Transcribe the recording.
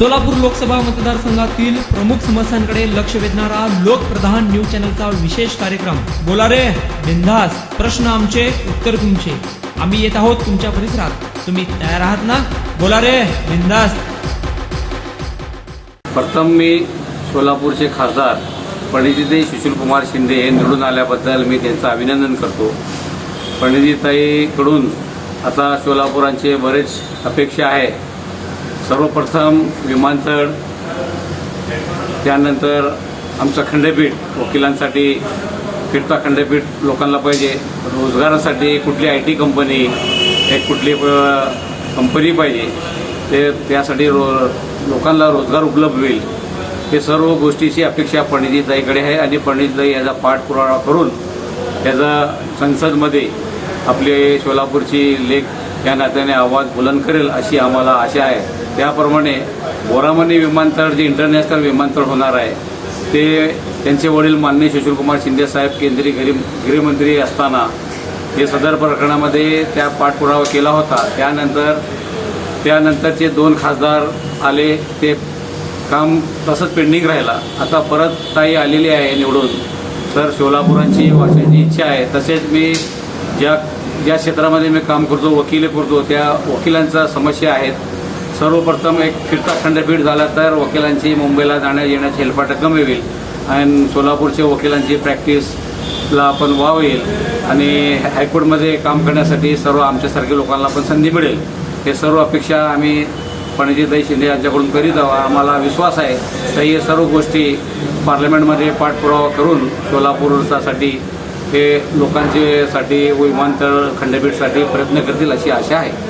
सोलापूर लोकसभा मतदारसंघातील प्रमुख समस्यांकडे लक्ष वेधणारा लोकप्रधान न्यूज चॅनलचा विशेष कार्यक्रम. बोला रे बिंदास प्रश्न आमचे उत्तर तुमचे. आम्ही येत आहोत तुमच्या परिसरात. तुम्ही तयार आहात ना? बोला रे बिंदास प्रथम मी सोलापूरचे खासदार प्रणितीताई सुशीलकुमार शिंदे हे निवडून आल्याबद्दल मी त्यांचं अभिनंदन करतो. प्रणितीताईकडून आता सोलापुरांचे बरेच अपेक्षा आहे सर्वप्रथम विमानतळ त्यानंतर आमचं खंडपीठ वकिलांसाठी फिरता खंडपीठ लोकांना पाहिजे. रोजगारासाठी कुठली आय टी कंपनी एक कुठली कंपनी पाहिजे. ते त्यासाठी रो लोकांना रोजगार उपलब्ध होईल. हे सर्व गोष्टीची अपेक्षा पंडितजीताईकडे आहे आणि पंडितताई याचा पाठपुरावा करून याचा संसदमध्ये आपले सोलापूरची लेख या नात्याने आवाज बुलंद करेल अशी आम्हाला आशा आहे. त्याप्रमाणे बोरामणी विमानतळ जे इंटरनॅशनल विमानतळ होणार आहे ते त्यांचे वडील माननीय सुशीलकुमार शिंदे साहेब केंद्रीय गृह गृहमंत्री असताना हे सदर प्रकरणामध्ये त्या पाठपुरावा केला होता. त्यानंतर त्यानंतरचे दोन खासदार आले ते काम तसंच पेंडिंग राहिला. आता परत ताई आलेली आहे निवडून. तर सोलापुरांची वाचायची इच्छा आहे. तसेच मी ज्या ज्या क्षेत्रामध्ये मी काम करतो वकिले करतो त्या वकिलांच्या समस्या आहेत. सर्वप्रथम एक फिरता खंडपीठ झाला तर वकिलांची मुंबईला जाण्या येण्याची हेलपाटा कमी होईल. आणि सोलापूरच्या वकिलांची प्रॅक्टिसला आपण वाव येईल. आणि हायकोर्टमध्ये काम करण्यासाठी सर्व आमच्यासारख्या लोकांना पण संधी मिळेल. हे सर्व अपेक्षा आम्ही पणजीताई शिंदे यांच्याकडून करीत आहोत. आम्हाला विश्वास आहे. तर हे सर्व गोष्टी पार्लमेंटमध्ये पाठपुरावा करून सोलापूरसाठी हे लोकांचे साठी विमानतळ खंडपीठसाठी प्रयत्न करतील अशी आशा आहे.